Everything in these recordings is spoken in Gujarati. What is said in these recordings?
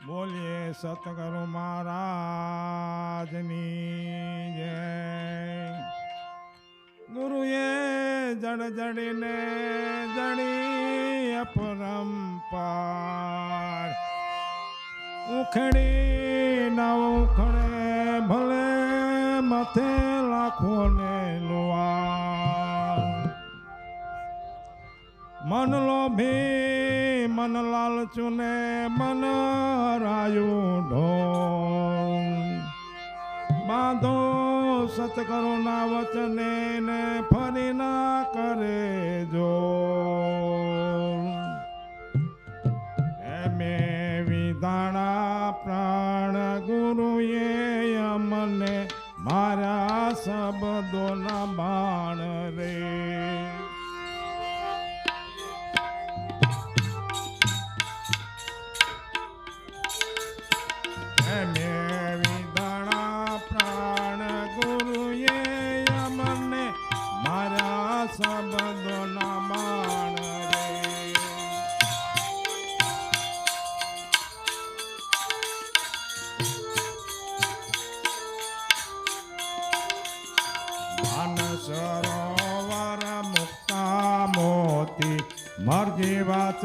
બોલીએ સતગુરુ મહારાજની જય. ગુરુએ જડ જડીને જડી અપરંપાર ઉખડી ના ઉખડે ભલે મથે લાખો ને લુઆ મન લોભી મન લાલચુને મન રાયું ઢોળ બાંધો સતકરુણા વચને ને ફરી ના કરે જો એમે વિધાણા પ્રાણ ગુરુએ અમને મારા શબ્દોના બાણ રે.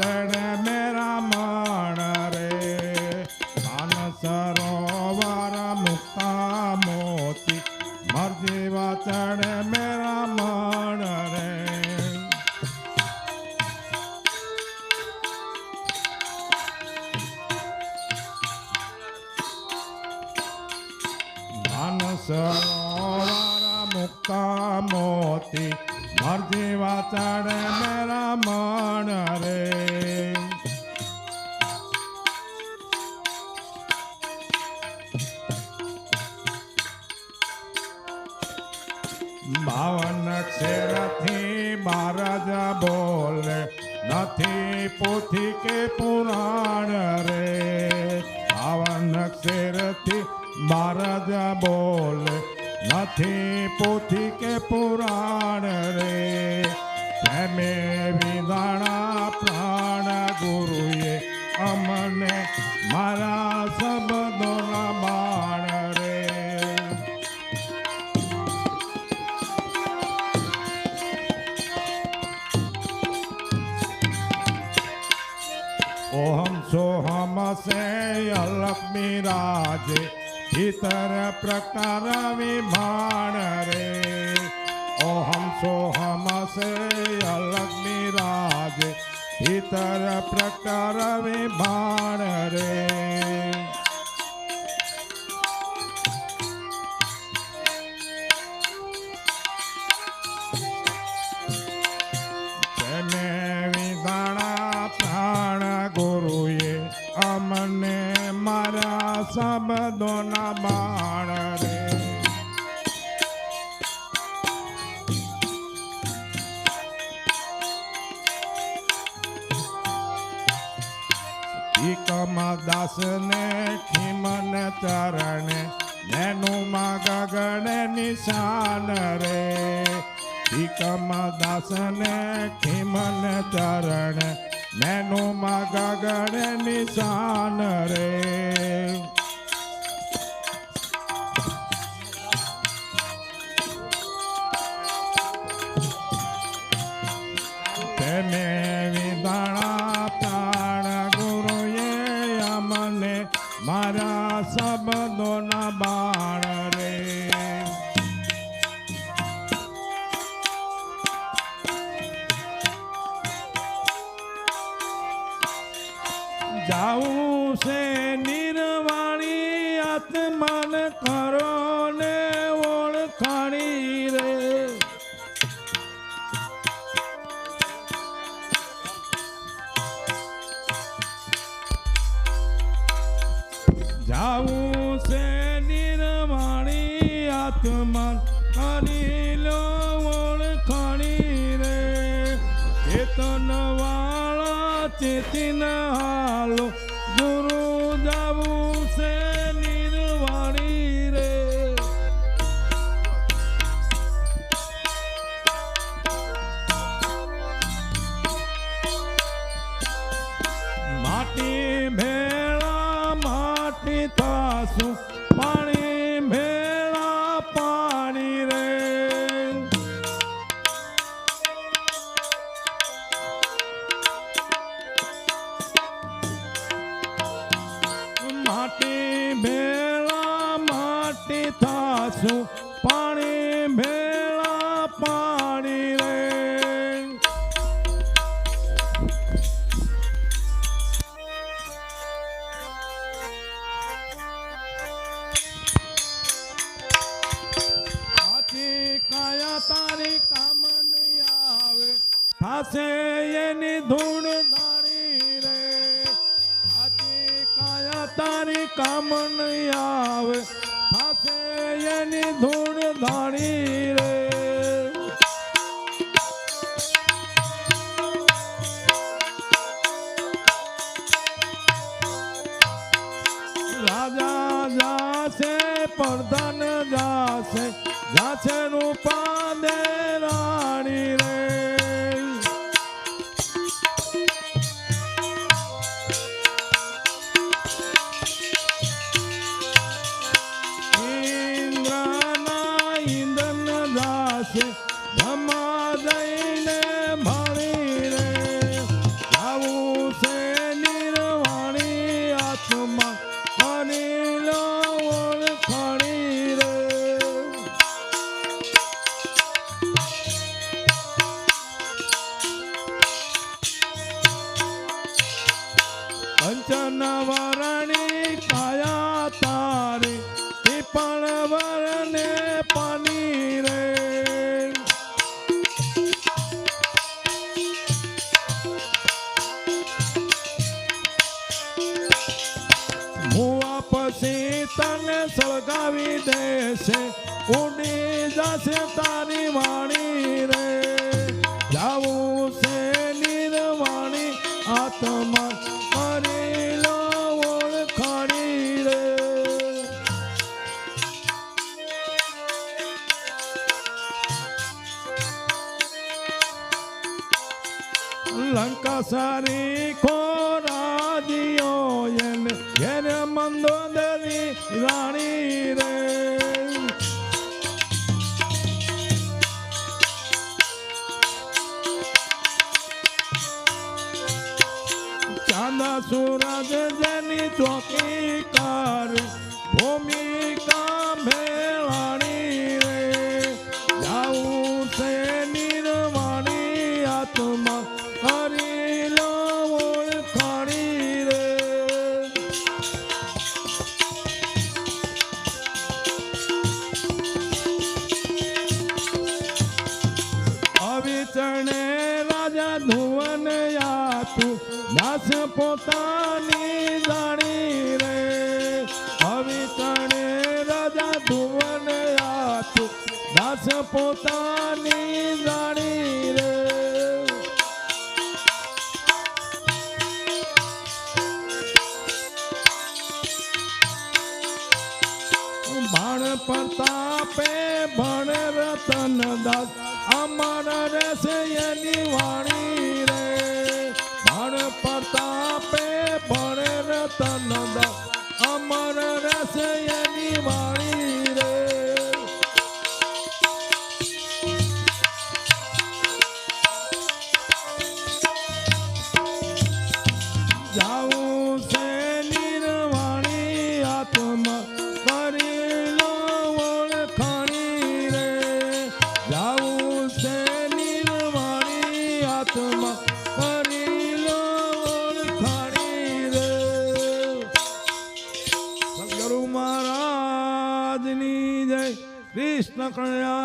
વાચડ મેરા મણ રે. માનસ સરોવર મુક્તા મોતી. મરજી વાચડ મેરા મણ રે. મોતી. મરજી વાચડ મેરા મણ રે. બાવન અક્ષરથી બારજ બોલે, નથી પોથી કે પુરાણ રે. બાવન અક્ષરથી બારજ બોલે નથી પોથી કે પુરાણ રે પ્રેમે વિધાણા પ્રાણ ગુરુએ અમને મારા શબ્દોના બાણ રે ઓહમ સોહમ સે અલક મિરાજે ભીતર પ્રકાર વિમાણ રે. ઓહમ સોહમ સે અલક મિરાજે ભીતર પ્રકાર વિમાણ રે. તેને વિધાણા પ્રાણ ગુરુએ અમને મારા રે. કમા દાસ ને ખીમન ચરણ, નેનું માં ગગણ નિશાન રે. દાસ ને ખીમન ચરણ, નેનું માં ગગણ નિશાન રે. જાવું છે નિર્વાણી આત્મા. કરી લો ઓળખાણી રે. ચેતન વાળા ચેતિન હાલો. ગુરુ જાવું છે થાશું પાણી ભેળા પાણી રે. માટી ભેળા માટી થાશું. થાશે એની ધૂણ ધાણી રે. આથી કાયા તારી કામ નહીં આવે. પાસે એની ધૂણ ધાણી રે. રાજા જાશે પ્રધાન સળગાવી દેશે. ઉડી જશે તારી વાણી રે. જાવું છે નિર્વાણી આત્મા કરી લો ઓળખાણી રે. લંકા સારી ખોરાજીઓ એને ઘેર મંદોદરી રાણી રે. ચાંદા સૂરજ જેની ચોકી કાર ભૂમિકા પોતાની જાણી રે. અવિચરણે રાજા ભુવન યાતું દાસ પોતાની જાણી રે. બાણ પ્રતાપે ભણ રતન દાસ. અમર રહેશે એની વાણી રે. બાણ પ્રતાપે ભણ રતન અમર રહેશે એની વાણી મહારાજની